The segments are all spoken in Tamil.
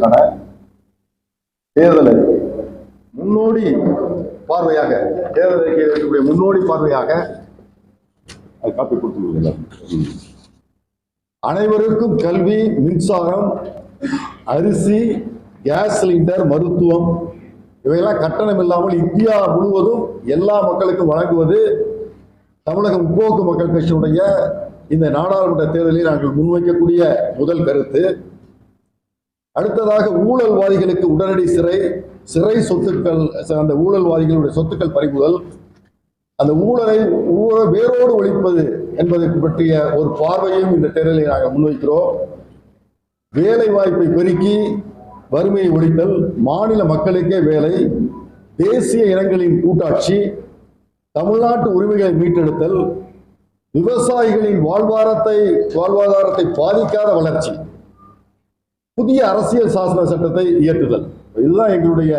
வருவதற்கான தேர்தல் அறிக்கை முன்னோடி பார்வையாக தேர்தல் அறிக்கையில் இருக்கக்கூடிய முன்னோடி பார்வையாக அது காப்பி கொடுத்துருங்க அனைவருக்கும் கல்வி மின்சாரம் அரிசி கேஸ் சிலிண்டர் மருத்துவம் இவையெல்லாம் கட்டணம் இல்லாமல் இந்தியா முழுவதும் எல்லா மக்களுக்கும் வழங்குவது தமிழக முற்போக்கு மக்கள் கட்சியினுடைய இந்த நாடாளுமன்ற தேர்தலில் நாங்கள் முன்வைக்கக்கூடிய முதல் கருத்து. அடுத்ததாக ஊழல்வாதிகளுக்கு உடனடி சிறை சிறை சொத்துக்கள் அந்த ஊழல்வாதிகளுடைய சொத்துக்கள் பறிமுதல். அந்த ஊழலை ஊழ- வேரோடு ஒழிப்பது என்பதை பற்றிய ஒரு பார்வையும் இந்த தேர்தலில் நாங்கள் முன்வைக்கிறோம். வேலை வாய்ப்பை பெருக்கி வறுமையை ஒழித்தல் மாநில மக்களுக்கே வேலை தேசிய இனங்களின் கூட்டாட்சி தமிழ்நாட்டு உரிமைகளை மீட்டெடுத்தல் விவசாயிகளின் வாழ்வாரத்தை வாழ்வாதாரத்தை பாதிக்காத வளர்ச்சி. புதிய அரசியல் சாசன சட்டத்தை இயற்றுதல் இதுதான் எங்களுடைய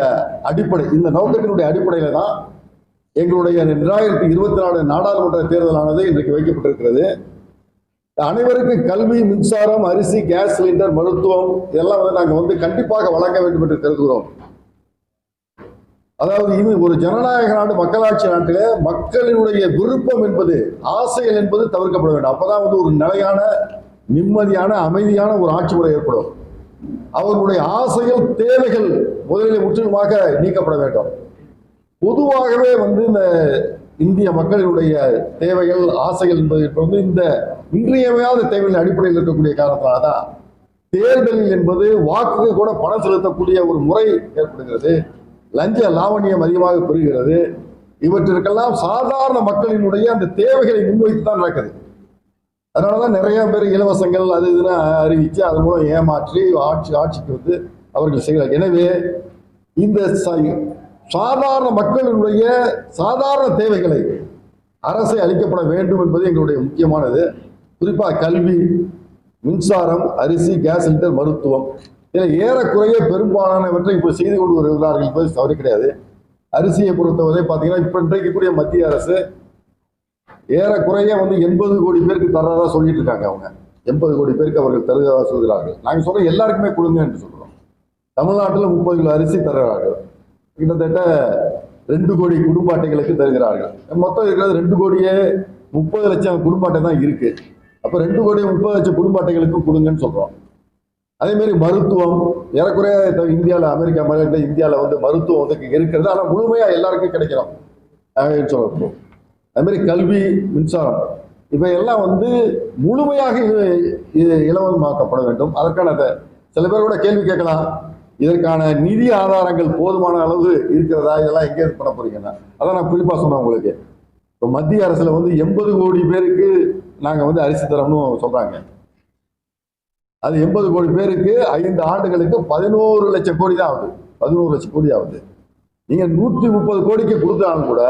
அடிப்படை. இந்த நோக்கத்தினுடைய அடிப்படையில தான் எங்களுடைய ரெண்டாயிரத்தி இருபத்தி நாலு நாடாளுமன்ற தேர்தலானது இன்றைக்கு வைக்கப்பட்டிருக்கிறது. அனைவருக்கும் கல்வி மின்சாரம் அரிசி கேஸ் சிலிண்டர் மருத்துவம் இதெல்லாம் வந்து நாங்கள் வந்து கண்டிப்பாக வழங்க வேண்டும் என்று கருதுகிறோம். அதாவது இது ஒரு ஜனநாயக நாடு மக்களாட்சி நாட்டில் மக்களினுடைய விருப்பம் என்பது ஆசைகள் என்பது தவிர்க்கப்பட வேண்டும். அப்பதான் வந்து ஒரு நிலையான நிம்மதியான அமைதியான ஒரு ஆட்சி முறை ஏற்படும். அவர்களுடைய ஆசைகள் தேவைகள் முதலில் முற்றிலுமாக நீக்கப்பட வேண்டும். பொதுவாகவே வந்து இந்த இந்திய மக்களினுடைய தேவைகள் ஆசைகள் என்பது இப்போ வந்து இந்த இன்றியமையாத தேவைகளின் அடிப்படையில் இருக்கக்கூடிய காரணத்தினால தான் தேர்தலில் என்பது வாக்குக்கு கூட பணம் செலுத்தக்கூடிய ஒரு முறை ஏற்படுகிறது. லஞ்ச லாவணியம் அதிகமாக பெறுகிறது. இவற்றிற்கெல்லாம் சாதாரண மக்களினுடைய அந்த தேவைகளை முன்வைத்து தான் நடக்குது. அதனாலதான் நிறைய பேர் இலவசங்கள் அது இதுன்னு அறிவித்து அதன் மூலம் ஏமாற்றி ஆட்சி ஆட்சிக்கு வந்து அவர்கள் செய்கிறார் எனவே இந்த ச- சாதாரண மக்களினுடைய சாதாரண தேவைகளை அரசை அளிக்கப்பட வேண்டும் என்பது எங்களுடைய முக்கியமானது. குறிப்பாக கல்வி மின்சாரம் அரிசி கேஸ் சிலிண்டர் மருத்துவம். இதில் ஏறக்குறைய பெரும்பாலானவற்றை இப்போ செய்து கொண்டு வருகிறார்கள் என்பது தவறு கிடையாது. அரிசியை பொறுத்தவரை பார்த்தீங்கன்னா இப்போ இன்றைக்கு கூடிய மத்திய அரசு ஏறக்குறைய வந்து எண்பது கோடி பேருக்கு தர்றதா சொல்லிட்டு இருக்காங்க அவங்க. எண்பது கோடி பேருக்கு அவர்கள் தருகிறதா சொல்கிறார்கள் நாங்கள் சொல்கிறோம் எல்லாருக்குமே கொடுங்க என்று சொல்கிறோம் தமிழ்நாட்டில் முப்பது கிலோ அரிசி தருகிறார்கள் கிட்டத்தட்ட ரெண்டு கோடி குடும்ப அட்டைகளுக்கு தருகிறார்கள். மொத்தம் இருக்கிறது ரெண்டு கோடியே முப்பது லட்சம் குடும்ப அட்டை தான் இருக்குது அப்போ ரெண்டு கோடி முப்பது லட்சம் குடும்ப அட்டைகளுக்கும் கொடுங்கன்னு சொல்கிறோம் அதேமாரி மருத்துவம் ஏறக்குறைய இந்தியாவில் அமெரிக்கா மாதிரி இந்தியாவில் வந்து மருத்துவம் வந்து இருக்கிறது. ஆனால் முழுமையாக எல்லாருக்கும் கிடைக்கிறோம். அப்படின்னு அதுமாரி மாதிரி கல்வி மின்சாரம் இவையெல்லாம் வந்து முழுமையாக இலவசமாக்கப்பட வேண்டும். அதற்கான சில பேர் கூட கேள்வி கேட்கலாம். இதற்கான நிதி ஆதாரங்கள் போதுமான அளவு இருக்கிறதா? இதெல்லாம் எங்கே இது பண்ண போறீங்கன்னா அதான் நான் குறிப்பாக சொன்னேன் உங்களுக்கு. இப்போ மத்திய அரசில் வந்து எண்பது கோடி பேருக்கு நாங்கள் வந்து அரிசி தரோம்னு சொல்கிறாங்க அது எண்பது கோடி பேருக்கு ஐந்து ஆண்டுகளுக்கு பதினோரு லட்சம் கோடி தான் ஆகுது. பதினோரு லட்சம் கோடி ஆகுது. நீங்கள் நூற்றி முப்பது கோடிக்கு கொடுத்தாலும் கூட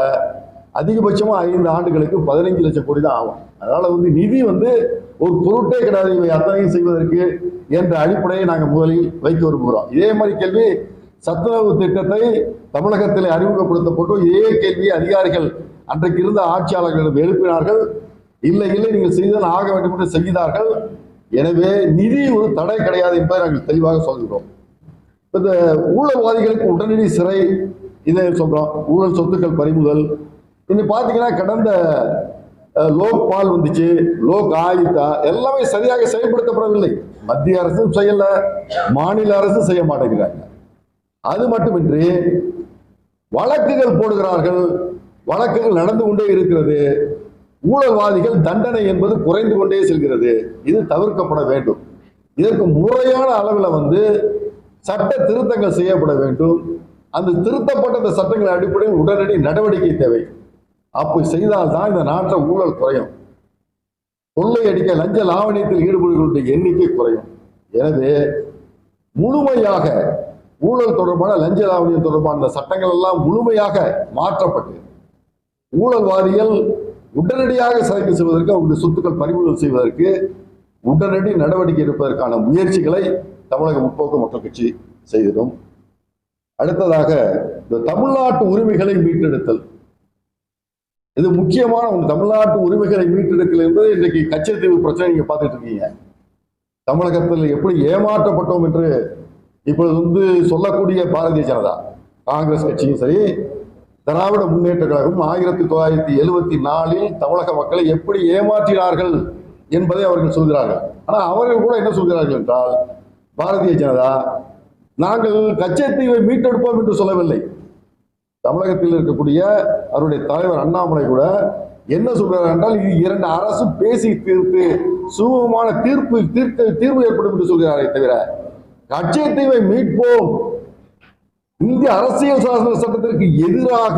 அதிகபட்சமாக ஐந்து ஆண்டுகளுக்கு பதினைஞ்சு லட்சம் கோடி தான் ஆகும். அதனால் வந்து நிதி வந்து ஒரு பொருட்டே கிடையாது. இவை அத்தனையும் செய்வதற்கு என்ற அடிப்படையை நாங்கள் முதலில் வைக்க விரும்புகிறோம். இதே மாதிரி கேள்வி சத்துணவு திட்டத்தை தமிழகத்தில் அறிமுகப்படுத்தப்பட்டு இதே கேள்வியை அதிகாரிகள் அன்றைக்கு இருந்த ஆட்சியாளர்களிடம் எழுப்பினார்கள். இல்லை இல்லை நீங்கள் செய்துதான் ஆக வேண்டும் என்று செய்தார்கள் எனவே நிதி ஒரு தடை கிடையாது என்பதை நாங்கள் தெளிவாக சொல்கிறோம். இந்த ஊழல்வாதிகளுக்கு உடனடி சிறை இதை சொல்கிறோம் ஊழல் சொத்துக்கள் பறிமுதல் இன்னைக்கு பார்த்தீங்கன்னா கடந்த லோக் பால் வந்துச்சு லோக் ஆயுதா எல்லாமே சரியாக செயல்படுத்தப்படவில்லை. மத்திய அரசும் செய்யல மாநில அரசும் செய்ய மாட்டேங்கிறாங்க. அது மட்டுமின்றி வழக்குகள் போடுகிறார்கள் வழக்குகள் நடந்து கொண்டே இருக்கிறது ஊழல்வாதிகள் தண்டனை என்பது குறைந்து கொண்டே செல்கிறது இது தவிர்க்கப்பட வேண்டும். இதற்கு முறையான அளவில் வந்து சட்ட திருத்தங்கள் செய்யப்பட வேண்டும். அந்த திருத்தப்பட்ட அந்த சட்டங்களின் அடிப்படையில் உடனடி நடவடிக்கை தேவை. அப்படி செய்தால்தான் இந்த நாட்டில் ஊழல் குறையும். கொள்ளையடிக்க லஞ்ச லாவணியத்தில் ஈடுபடுகளுடைய எண்ணிக்கை குறையும். எனவே முழுமையாக ஊழல் தொடர்பான லஞ்ச லாவணியம் தொடர்பான சட்டங்கள் எல்லாம் முழுமையாக மாற்றப்பட்டு ஊழல்வாதிகள் உடனடியாக சிறைக்கு செய்வதற்கு அவருடைய சொத்துக்கள் பறிமுதல் செய்வதற்கு உடனடி நடவடிக்கை எடுப்பதற்கான முயற்சிகளை தமிழக முற்போக்கு மக்கள் கட்சி செய்திடும். அடுத்ததாக இந்த தமிழ்நாட்டு உரிமைகளை மீட்டெடுத்தல். இது முக்கியமான ஒன்று. தமிழ்நாட்டு உரிமைகளை மீட்டெடுக்கல் என்பது இன்றைக்கு கச்சத்தீவு பிரச்சனை நீங்கள் பார்த்துட்டு இருக்கீங்க. தமிழகத்தில் எப்படி ஏமாற்றப்பட்டோம் என்று இப்பொழுது வந்து சொல்லக்கூடிய பாரதிய ஜனதா காங்கிரஸ் கட்சியும் சரி திராவிட முன்னேற்ற கழகம் ஆயிரத்தி தொள்ளாயிரத்தி எழுபத்தி நாலில் தமிழக மக்களை எப்படி ஏமாற்றினார்கள் என்பதை அவர்கள் சொல்கிறார்கள். ஆனால் அவர்கள் கூட என்ன சொல்கிறார்கள் என்றால் பாரதிய ஜனதா நாங்கள் கச்சத்தீவை மீட்டெடுப்போம் என்று சொல்லவில்லை. தமிழகத்தில் இருக்கக்கூடிய அவருடைய தலைவர் அண்ணாமலை கூட என்ன சொல்றாரு என்றால் இது இரண்டு அரசு பேசி தீர்த்து சுமூகமான தீர்ப்பு தீர்க்க தீர்வு ஏற்படும் என்று சொல்கிறாரே தவிர கட்சியத்தீவை மீட்போம். இந்திய அரசியல் சாசன சட்டத்திற்கு எதிராக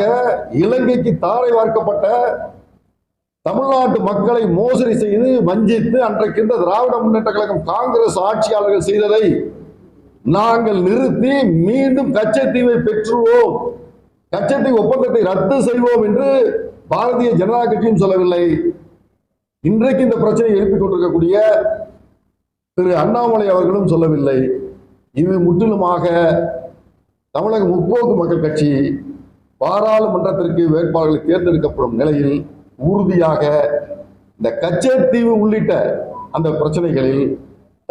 இலங்கைக்கு தாரை வார்க்கப்பட்ட தமிழ்நாட்டு மக்களை மோசடி செய்து வஞ்சித்து அன்றைக்கின்ற திராவிட முன்னேற்ற கழகம் காங்கிரஸ் ஆட்சியாளர்கள் செய்ததை நாங்கள் நிறுத்தி மீண்டும் கச்சத்தீவை பெற்றுவோம் கச்சத்தை ஒப்பந்தத்தை ரத்து செய்வோம் என்று பாரதிய ஜனதா கட்சியும் சொல்லவில்லை. இன்றைக்கு இந்த பிரச்சனையை எழுப்பிக் கொண்டிருக்கக்கூடிய திரு அண்ணாமலை அவர்களும் சொல்லவில்லை. இது முற்றிலுமாக தமிழக முற்போக்கு மக்கள் கட்சி பாராளுமன்றத்திற்கு வேட்பாளர்கள் தேர்ந்தெடுக்கப்படும் நிலையில் உறுதியாக இந்த கச்சத்தீவு உள்ளிட்ட அந்த பிரச்சனைகளில்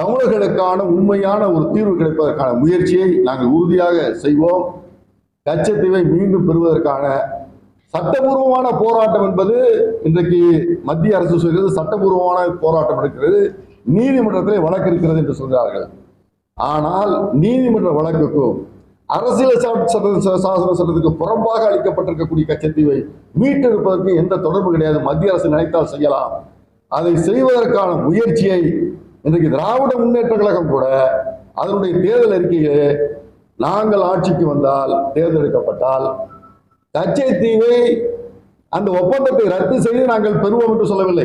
தமிழர்களுக்கான உண்மையான ஒரு தீர்வு கிடைப்பதற்கான முயற்சியை நாங்கள் உறுதியாக செய்வோம். கச்சத்தீவை மீண்டும் பெறுவதற்கான சட்டபூர்வமான போராட்டம் என்பது இன்றைக்கு மத்திய அரசு சொல்கிறது. சட்டபூர்வமான போராட்டம் இருக்கிறது நீதிமன்றத்தில் வழக்கு இருக்கிறது என்று சொல்கிறார்கள். ஆனால் நீதிமன்ற வழக்குக்கும் அரசியல் சாசன சட்டத்துக்கு புறம்பாக அளிக்கப்பட்டிருக்கக்கூடிய கச்சத்தீவை மீட்டெடுப்பதற்கு எந்த தொடர்பு கிடையாது. மத்திய அரசு நினைத்தால் செய்யலாம். அதை செய்வதற்கான முயற்சியை இன்றைக்கு திராவிட முன்னேற்ற கழகம் கூட அதனுடைய தேர்தல் அறிக்கையிலே நாங்கள் ஆட்சிக்கு வந்தால் தேர்ந்தெடுக்கப்பட்டால் கச்சத்தீவை அந்த ஒப்பந்தத்தை ரத்து செய்து நாங்கள் பெறுவோம் என்று சொல்லவில்லை.